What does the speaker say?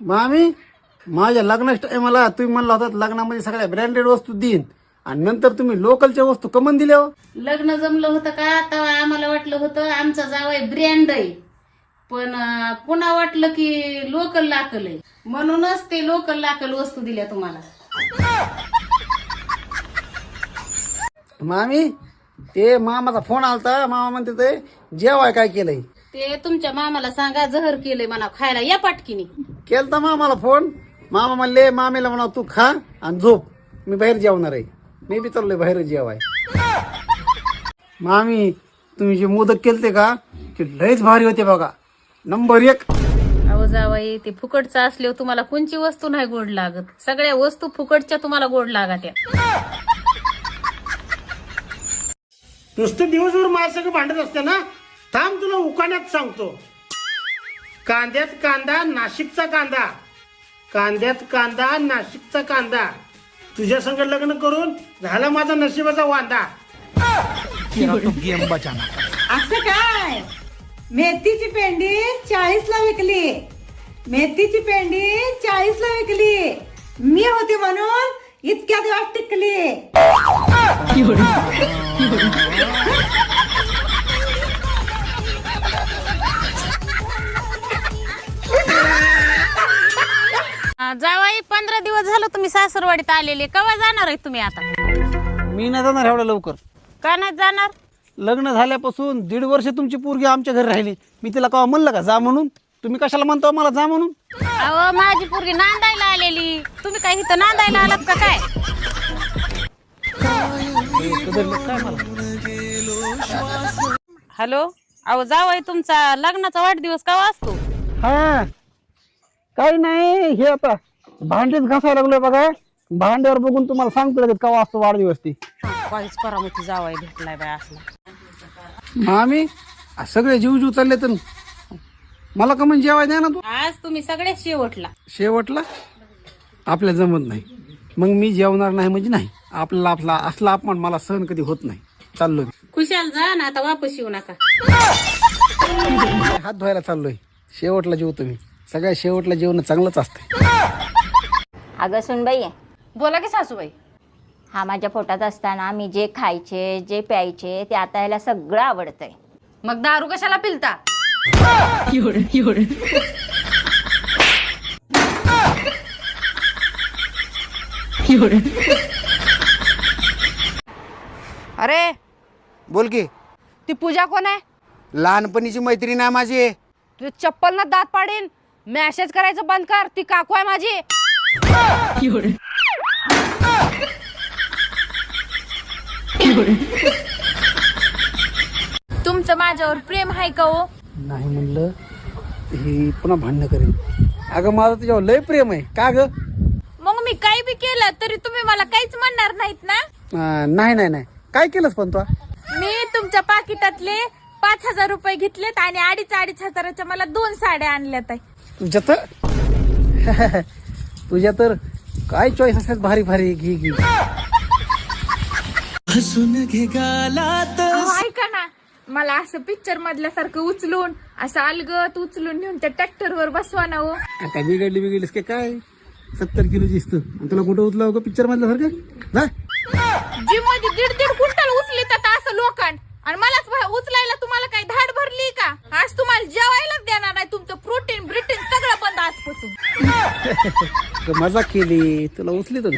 मामी माझ्या लग्नाच्या टायमाला तुम्ही म्हणला होता लग्नामध्ये सगळ्या ब्रँडेड वस्तू देईन. आणि नंतर तुम्ही लोकलच्या वस्तू कमन दिल्या हो. लग्न जमलं होतं का? तेव्हा आम्हाला वाटलं होतं आमचा जावाय ब्रँड आहे. पण अं, पुन्हा वाटलं की लोकल लाकल आहे. म्हणूनच ते लोकल लाकल वस्तू दिल्या तुम्हाला. मामी ते मामाचा फोन आलता. मामा म्हणते ते जेवाय काय केलंय? ते तुमच्या मामाला सांगा जहर केलंय म्हणा खायला या पाटकीने. केलता मामाला फोन? मामा म्हणले मामीला म्हणा तू खा आणि झोप. मी बाहेर जेवणार आहे. मी बी चाललोय बाहेर जेवाय. मामी तुम्ही जे मोदक केलते का ते लयच भारी होते बघा. नंबर एक. अहो जावाई ते फुकटचं असल्यावर तुम्हाला कोणची वस्तू नाही गोड लागत? सगळ्या वस्तू फुकटच्या तुम्हाला गोड लागत्या नुसतं दिवसभर माझ्यासंग भांडत असते ना थांब तुला उकाण्यात सांगतो. कांद्यात कांदा नाशिकचा कांदा. कांद्यात कांदा नाशिकचा कांदा. तुझ्या संग लग्न करून झाला माझा नशिबाचा वांदा. असं काय? मेथीची पेंडी चाळीस ला विकली. मेथीची पेंडी चाळीस ला विकली. मी होती म्हणून इतक्या दिवस टिकली. जावाई पंधरा दिवस झालं तुम्ही सासरवाडीत आलेले. केव्हा जाणार आहे तुम्ही आता? मी नाही जाणार एवढ्या लवकर. का नाही जाणार? लग्न झाल्यापासून दीड वर्ष तुमची पोरगी आमच्या घरी राहिली. मी तिला कवा म्हणलं का जा म्हणून? तुम्ही कशाला म्हणता मला जा म्हणून? अहो माझी पोरगी नांदायला आलेली. तुम्ही काय इथं नांदायला आलात का काय? काय मला हॅलो? अहो जावाई तुमचा लग्नाचा वाढदिवस केव्हा असतो? हा. काही नाही हे आता भांडेच घासायला लागलोय बघा. भांड्यावर बघून तुम्हाला सांगतो लगेच कवा असतो वाढदिवस ती. काहीच करामती जावाई भेटलाय बाय असला मामी आ, सगळे जीव जीव चालले तर मला का म्हणजे जेवाय द्या ना तू? आज तुम्ही सगळ्यात शेवटला. शेवटला? आपल्या जमत नाही. मग मी जेवणार नाही म्हणजे नाही. आपल्याला आपला असला अपमान मला सहन कधी होत नाही. चाललोय. खुशाल जा ना आता वापस येऊ नका. हात धुवायला चाललोय. शेवटला जेवतो मी. सगळ्या शेवटला जेवण चांगलंच असतं अगं सुनबाई. बोला की सासूबाई. हा माझ्या पोटात असताना मी जे खायचे जे प्यायचे ते आता याला सगळं आवडतंय. मग दारू कशाला पिलता? अरे! बोल की. ती पूजा कोण आहे? लहानपणीची मैत्रीण आहे माझी. तुझे चप्पल ना दात पाडीन. मॅसेज करायचं बंद कर. ती काकू आहे माझी. तुमचं माझ्यावर प्रेम आहे का हो? नाही म्हणलं ही पुन्हा भांडणं करेन. अगं माझं तुझ्यावर लय प्रेम आहे. का ग? मग मी काही बी केलं तरी तुम्ही मला काहीच म्हणणार नाहीत ना? अं, नाही नाही नाही. काय केलंस पण तू? मी तुमच्या पाकिटातले पाच हजार रुपये घेतलेत आणि अडीच अडीच हजाराच्या मला दोन साड्या आणल्यात आहे. तुझ्या तर? तुझ्या तर काय चॉईस असतात भारी भारी घे घे. अहो, ऐका ना. मला असं पिक्चर मधल्या सारखं उचलून असं अलगत उचलून नेऊन त्या ट्रॅक्टर वर बसवा ना हो. आता बिघडली बिघडलीस काय काय? सत्तर किलो दिसत. आणि तुला कुठं उचला का पिक्चर मधल्या सारखं जा. जिममध्ये दीड दीड क्विंटल उचलीत आता असं लोकांड. आणि मलाच भा- उचलायला तुम्हाला काही धाड मजा केली. तुला उचली तर